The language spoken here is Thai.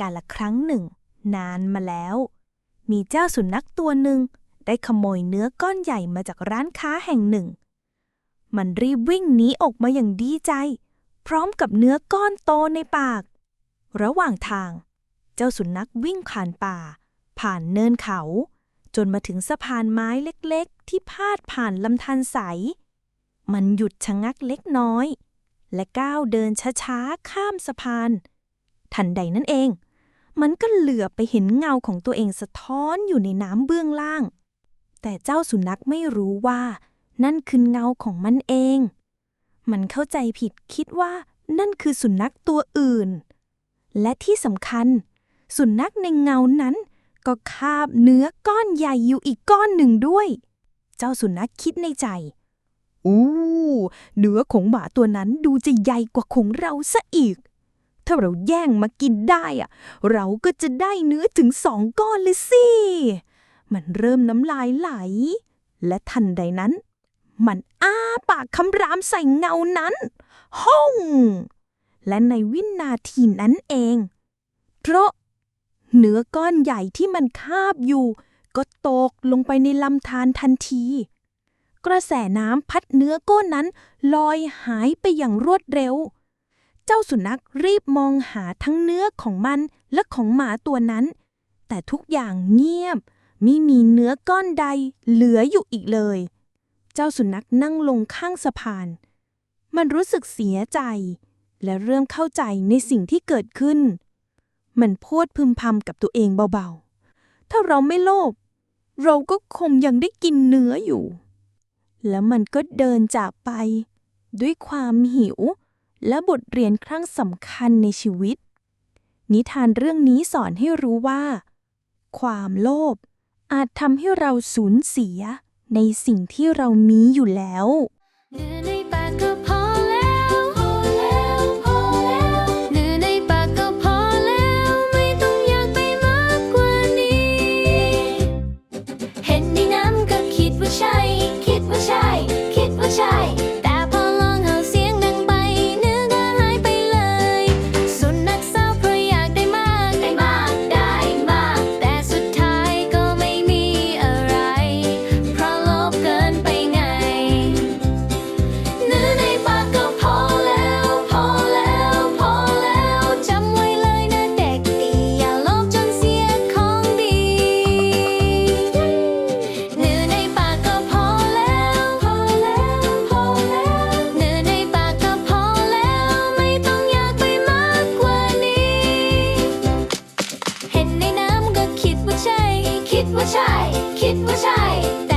กาละครั้งหนึ่ง นานมาแล้ว มีเจ้าสุนัขตัวหนึ่งได้ขโมยเนื้อก้อนใหญ่มาจากร้านค้าแห่งหนึ่ง มันรีบวิ่งหนีออกมาอย่างดีใจ พร้อมกับเนื้อก้อนโตในปาก ระหว่างทาง เจ้าสุนัขวิ่งผ่านป่า ผ่านเนินเขา จนมาถึงสะพานไม้เล็กๆ ที่พาดผ่านลำธารใส มันหยุดชะงักเล็กน้อย และก้าวเดินช้าๆ ข้ามสะพาน ทันใดนั่นเอง มันก็เหลือบไปเห็นเงาของตัวเองสะท้อนอยู่ในน้ำเบื้องล่าง แต่เจ้าสุนัขไม่รู้ว่า นั่นคือเงาของมันเอง มันเข้าใจผิดคิดว่านั่นคือสุนัขตัวอื่น และที่สำคัญ สุนัขในเงานั้น ก็คาบเนื้อก้อนใหญ่อยู่อีกก้อนหนึ่งด้วย เจ้าสุนัขคิดในใจ อู้ เนื้อของหมาตัวนั้นดูจะใหญ่กว่าของเราซะอีก ถ้าเราแย่งมากินได้อะเราก็จะได้เนื้อถึงสองก้อนเลยสิ มันเริ่มน้ำลายไหล และทันใดนั้น มันอ้าปากคำรามใส่เงานั้นห้อง และในวินาทีนั้นเอง เพราะเนื้อก้อนใหญ่ที่มันคาบอยู่ ก็ตกลงไปในลำธารทันที กระแสน้ำพัดเนื้อก้อนนั้นลอยหายไปอย่างรวดเร็ว เจ้าสุนัขรีบมองหาทั้งเนื้อของมันและของหมาตัวนั้น แต่ทุกอย่างเงียบ ไม่มีเนื้อก้อนใดเหลืออยู่อีกเลย เจ้าสุนัขนั่งลงข้างสะพาน มันรู้สึกเสียใจ และเริ่มเข้าใจในสิ่งที่เกิดขึ้น มันพูดพึมพำกับตัวเองเบาๆ ถ้าเราไม่โลภเราก็คงยังได้กินเนื้ออยู่ แล้วมันก็เดินจากไป ด้วยความหิว และบทเรียนครั้งสำคัญในชีวิต นิทานเรื่องนี้สอนให้รู้ว่า ความโลภอาจทำให้เราสูญเสียในสิ่งที่เรามีอยู่แล้วเนื้อในปากก็พอ คิดว่าใช่